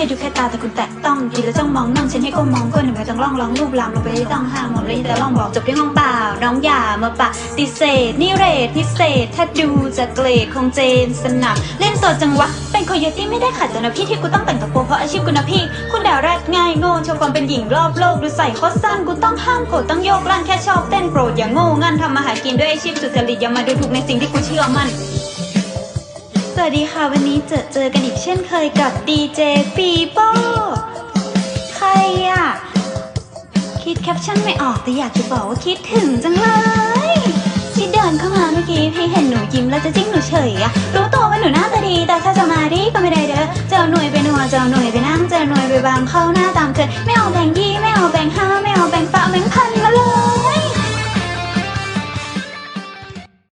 ให้ดูแค่ตาแต่คุณแตะต้องกินแล้วจ้องมองน้องฉันให้ก้มมองก้นหนึ่งไม่ต้องล่องร้องรูปลามลงไปที่ต้องห้ามหมดเลยแต่ล่องบอกจบที่ห้องเปล่า น้องอย่ามาปะติเศษนี่เรทพิเศษ ถ้าดูจากเกรดคงเจนสนับเล่นสดจังวะ เป็นคโยตี้ไม่ได้ขัดแต่นะพี่ที่กูต้องแต่งตัวเพราะอาชีพกูนะพี่ คุณด่าแรดง่ายโง่โชว์ความเป็นหญิงรอบโลกดูใส่โคตรสั้นกูต้องห้ามโกรธต้องโยกลั่นแค่ชอบเต้นโปรดอย่างโง่งันทำมาหากินด้วยอาชีพสุจริตอย่ามาดูถูกในสิ่งที่กูเชื่อมั่น สวัสดีค่ะ วันนี้เจอเจอกันอีกเช่นเคยกับดีเจปีโป้ใครอะคิดแคปชั่นไม่ออกแต่อยากจะบอกว่าคิดถึงจังเลยที่เดินเข้ามาเมื่อกี้พี่เห็นหนูยิ้มแล้วจะจิ้งหนูเฉยอะรู้ตัวว่าหนูหน้าตาดี แต่ถ้าจะมาดีก็ไม่ได้เด้อเจ้าหน่วยไปนัวเจ้าหน่วยไปนั่งเจ้าหน่วยไปบางเข้าหน้าตามเคยไม่เอาแบงยี่ไม่เอาแบงห้า